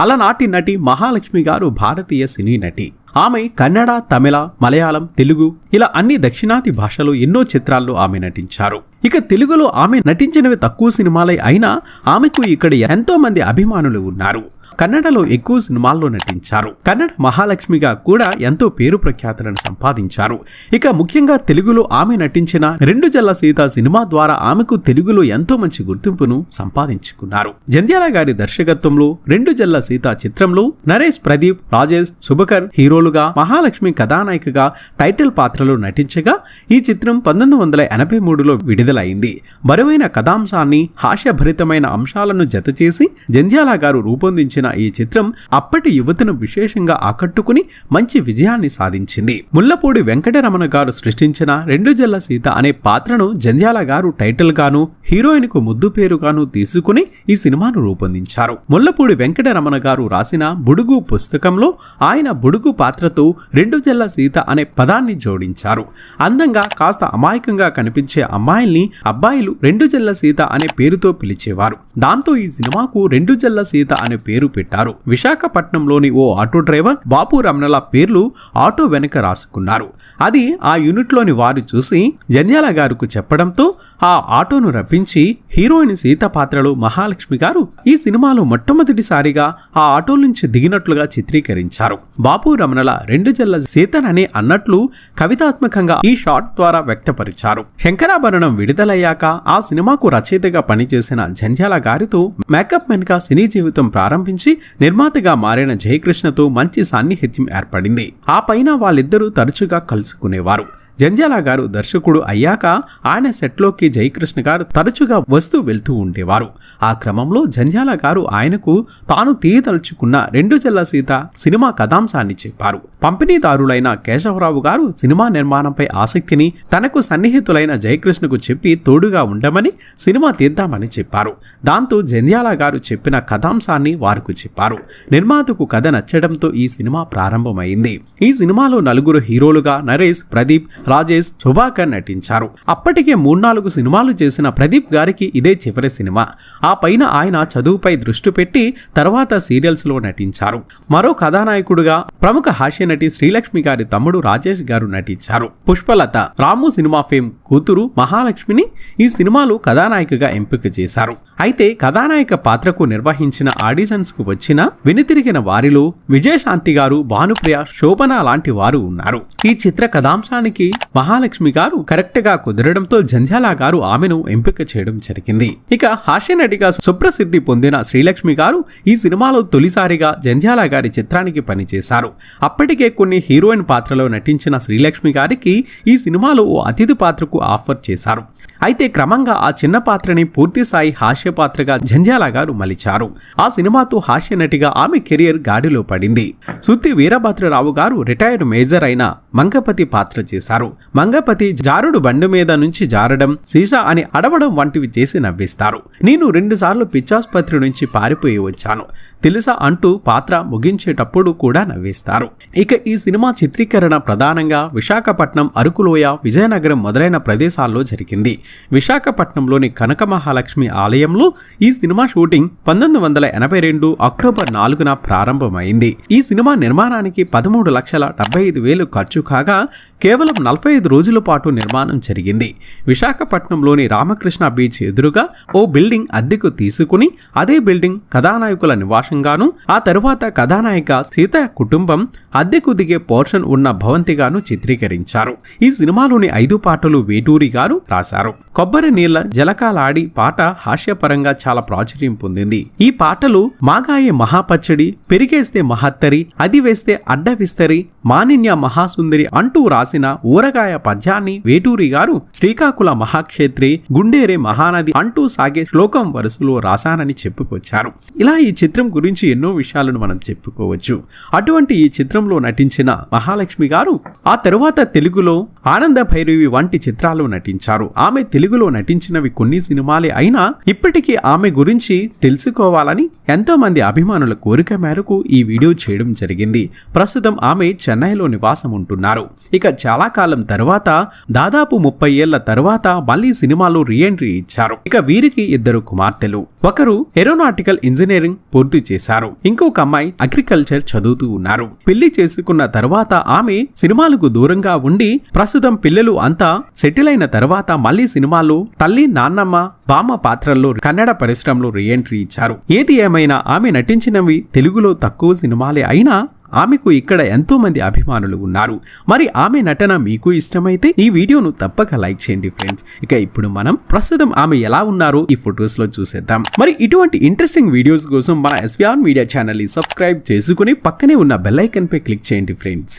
అలనాటి నటి మహాలక్ష్మి గారు భారతీయ సినీ నటి. ఆమె కన్నడ తమిళ మలయాళం తెలుగు ఇలా అన్ని దక్షిణాది భాషలో ఎన్నో చిత్రాల్లో ఆమె నటించారు. ఇక తెలుగులో ఆమె నటించినవి తక్కువ సినిమాలే అయినా ఆమెకు ఇక్కడ ఎంతో మంది అభిమానులు ఉన్నారు. కన్నడలో ఎక్కువ సినిమాల్లో నటించారు. కన్నడ మహాలక్ష్మిగా కూడా ఎంతో పేరు ప్రఖ్యాతులను సంపాదించారు. ఇక ముఖ్యంగా తెలుగులో ఆమె నటించిన రెండు జల్ల సీత సినిమా ద్వారా ఆమెకు తెలుగులో ఎంతో మంచి గుర్తింపును సంపాదించుకున్నారు. జంధ్యాల గారి దర్శకత్వంలో రెండు జల్ల సీత చిత్రంలో నరేష్ ప్రదీప్ రాజేష్ శుభకర్ హీరోలుగా మహాలక్ష్మి కథానాయికగా టైటిల్ పాత్రలో నటించగా ఈ చిత్రం పంతొమ్మిది వందల ఎనభై మూడులో విడుదలైంది. బరువైన కథాంశాన్ని హాస్యభరితమైన అంశాలను జతచేసి జంధ్యాల గారు రూపొందించిన ఈ చిత్రం అప్పటి యువతను విశేషంగా ఆకట్టుకుని మంచి విజయాన్ని సాధించింది. ముల్లపూడి వెంకటరమణ గారు సృష్టించిన రెండు జల్ల సీత అనే పాత్రను జంధ్యాల గారు టైటిల్ గాను హీరోయిన్కు ముద్దు పేరుగాను తీసుకుని ఈ సినిమాను రూపొందించారు. ముల్లపూడి వెంకటరమణ గారు రాసిన బుడుగు పుస్తకంలో ఆయన బుడుగు పాత్రతో రెండు జల్ల సీత అనే పదాన్ని జోడించారు. అందంగా కాస్త అమాయకంగా కనిపించే అమ్మాయిల్ని అబ్బాయిలు రెండు జల్ల సీత అనే పేరుతో పిలిచేవారు. దాంతో ఈ సినిమాకు రెండు జల్ల సీత అనే పేరు పెట్టారు విశాఖపట్నంలోని ఓ ఆటో డ్రైవర్ బాపు రమణల పేర్లు ఆటో వెనక రాసుకున్నారు. అది ఆ యూనిట్లోని వారు చూసి జంధ్యాల గారుకు చెప్పడంతో ఆ ఆటోను రప్పించి హీరోయిన్ సీత పాత్రలో మహాలక్ష్మి గారు ఈ సినిమాలో మొట్టమొదటిసారిగా ఆ ఆటో నుంచి దిగినట్లుగా చిత్రీకరించారు. బాపు రమణల రెండు జల్ల సీతనని అన్నట్లు కవితాత్మకంగా ఈ షాట్ ద్వారా వ్యక్తపరిచారు. శంకరాభరణం విడుదలయ్యాక ఆ సినిమాకు రచయితగా పనిచేసిన జంధ్యాల గారితో మేకప్ మెన్గా సినీ జీవితం ప్రారంభించి నిర్మాతగా మారిన జయకృష్ణతో మంచి సాన్నిహిత్యం ఏర్పడింది. ఆ పైన వాళ్ళిద్దరూ తరచుగా కలుసుకునేవారు. జంజాల గారు దర్శకుడు అయ్యాక ఆయన సెట్లోకి జయకృష్ణ గారు తరచుగా వస్తూ వెళ్తూ ఉండేవారు. ఆ క్రమంలో జంజాల గారు ఆయనకు తాను తీయదలుచుకున్న రెండు జల్ల సీత సినిమా కథాంశాన్ని చెప్పారు. పంపిణీదారులైన కేశవరావు గారు సినిమా నిర్మాణంపై ఆసక్తిని తనకు సన్నిహితులైన జయకృష్ణకు చెప్పి తోడుగా ఉండమని సినిమా తీద్దామని చెప్పారు. దాంతో జంధ్యాల గారు చెప్పిన కథాంశాన్ని వారికి చెప్పారు. నిర్మాతకు కథ నచ్చడంతో ఈ సినిమా ప్రారంభమైంది. ఈ సినిమాలో నలుగురు హీరోలుగా నరేష్ ప్రదీప్ రాజేష్ సుభాకర్ నటించారు. అప్పటికే మూడు నాలుగు సినిమాలు చేసిన ప్రదీప్ గారికి ఇదే చివరి సినిమా. ఆ పైన ఆయన చదువుపై దృష్టి పెట్టి తర్వాత సీరియల్స్లో నటించారు. మరో కథానాయకుడుగా ప్రముఖ హాస్య నటి శ్రీలక్ష్మి గారి తమ్ముడు రాజేష్ గారు నటించారు. పుష్పలత రాము సినిమా ఫేమ్ కూతురు మహాలక్ష్మిని ఈ సినిమాలో కథానాయికగా ఎంపిక చేశారు. అయితే కథానాయక పాత్రకు నిర్వహించిన ఆడిషన్స్కు వచ్చిన వెనుతిరిగిన వారిలో విజయశాంతి గారు భానుప్రియ శోభన లాంటి వారు ఉన్నారు. ఈ చిత్ర కథాంశానికి మహాలక్ష్మి గారు కరెక్ట్గా కుదరడంతో జంధ్యాల గారు ఆమెను ఎంపిక చేయడం జరిగింది. ఇక హాస్యనటిగా సుప్రసిద్ధి పొందిన శ్రీలక్ష్మి గారు ఈ సినిమాలో తొలిసారిగా జంధ్యాల గారి చిత్రానికి పనిచేశారు. అప్పటికే కొన్ని హీరోయిన్ పాత్రలో నటించిన శ్రీలక్ష్మి గారికి ఈ సినిమాలో ఓ అతిథి పాత్రకు ఆఫర్ చేశారు. అయితే క్రమంగా ఆ చిన్న పాత్రని పూర్తిస్థాయి హాస్య పాత్రగా జంజాల గారు మలిచారు. ఆ సినిమాతో హాస్య నటిగా ఆమె కెరియర్ గాడిలో పడింది. సుత్తి వీరభద్రరావు గారు రిటైర్డ్ మేజర్ అయిన మంగపతి పాత్ర చేశారు. మంగపతి జారుడు బండి మీద నుంచి జారడం సీసా అని అడవడం వంటివి చేసి నవ్విస్తారు. నేను రెండుసార్లు పిచ్చాసుపత్రి నుంచి పారిపోయి వచ్చాను. తెలుసా అంటూ పాత్ర ముగించేటప్పుడు కూడా నవ్విస్తారు. ఇక ఈ సినిమా చిత్రీకరణ ప్రధానంగా విశాఖపట్నం అరకులోయ విజయనగరం మొదలైన ప్రదేశాల్లో జరిగింది. విశాఖపట్నంలోని కనక మహాలక్ష్మి ఆలయంలో ఈ సినిమా షూటింగ్ పంతొమ్మిది వందల ఎనభై రెండు అక్టోబర్ నాలుగున ప్రారంభమైంది. ఈ సినిమా నిర్మాణానికి పదమూడు లక్షల డెబ్బై ఐదు వేలు ఖర్చు కాగా కేవలం నలభై ఐదు రోజుల పాటు నిర్మాణం జరిగింది. విశాఖపట్నంలోని రామకృష్ణ బీచ్ ఎదురుగా ఓ బిల్డింగ్ అద్దెకు తీసుకుని అదే బిల్డింగ్ కథానాయకుల నివాసంగాను ఆ తరువాత కథానాయిక సీత కుటుంబం అద్దెకు దిగే పోర్షన్ ఉన్న భవంతిగాను చిత్రీకరించారు. ఈ సినిమాలోని ఐదు పాటలు వేటూరి గారు రాశారు. కొబ్బరి నీళ్ళ జలకాలాడి పాట హాస్యపరంగా చాలా ప్రాచుర్యం పొందింది. ఈ పాటలు మాగాయే మహాపచ్చడి పెరిగేస్తే మహత్తరి అది వేస్తే అడ్డ విస్తరి మానిన్య మహాసుందరి అంటూ రాసిన ఊరగాయ పద్యాన్ని వేటూరి గారు శ్రీకాకుళ మహాక్షేత్రి గుండేరే మహానది అంటూ సాగే శ్లోకం వరుసలో రాశానని చెప్పుకొచ్చారు. ఇలా ఈ చిత్రం గురించి ఎన్నో విషయాలను మనం చెప్పుకోవచ్చు. అటువంటి ఈ చిత్రంలో నటించిన మహాలక్ష్మి గారు ఆ తరువాత తెలుగులో ఆనంద భైరవి వంటి చిత్రాలు నటించారు. ఆమె తెలుగులో నటించినవి కొన్ని సినిమాలే అయినా ఇప్పటికీ ఆమె గురించి తెలుసుకోవాలని ఎంతో మంది అభిమానుల కోరిక మేరకు ఈ వీడియో చేయడం జరిగింది. ప్రస్తుతం ఆమె చెన్నైలో నివాసం ఉంటున్నారు. ఇక చాలా కాలం తర్వాత దాదాపు ముప్పై ఏళ్ళ తర్వాత మళ్ళీ సినిమాలో రీఎంట్రీ ఇచ్చారు. ఇక వీరికి ఇద్దరు కుమార్తెలు. ఒకరు ఏరోనాటికల్ ఇంజనీరింగ్ పూర్తి చేశారు. ఇంకొక అమ్మాయి అగ్రికల్చర్ చదువుతూ ఉన్నారు. పెళ్ళి చేసుకున్న తర్వాత ఆమె సినిమాలకు దూరంగా ఉండి ప్రస్తుతం పిల్లలు అంతా సెటిల్ అయిన తర్వాత మళ్ళీ సినిమాలో తల్లి నాన్నమ్మ బామ్మ పాత్రల్లో కన్నడ పరిశ్రమలో రీఎంట్రీ ఇచ్చారు. ఏది ఏమైనా ఆమె నటించినవి తెలుగులో తక్కువ సినిమాలే అయినా ఆమెకు ఇక్కడ ఎంతో మంది అభిమానులు ఉన్నారు. మరి ఆమె నటన మీకు ఇష్టమైతే ఈ వీడియోను తప్పక లైక్ చేయండి ఫ్రెండ్స్. ఇక ఇప్పుడు మనం ప్రస్తుతం ఆమె ఎలా ఉన్నారో ఈ ఫొటోస్లో చూసేద్దాం. మరి ఇటువంటి ఇంట్రెస్టింగ్ వీడియోస్ కోసం మన ఎస్విఆర్ మీడియా ఛానల్ని సబ్స్క్రైబ్ చేసుకుని పక్కనే ఉన్న బెల్ ఐకన్ పై క్లిక్ చేయండి ఫ్రెండ్స్.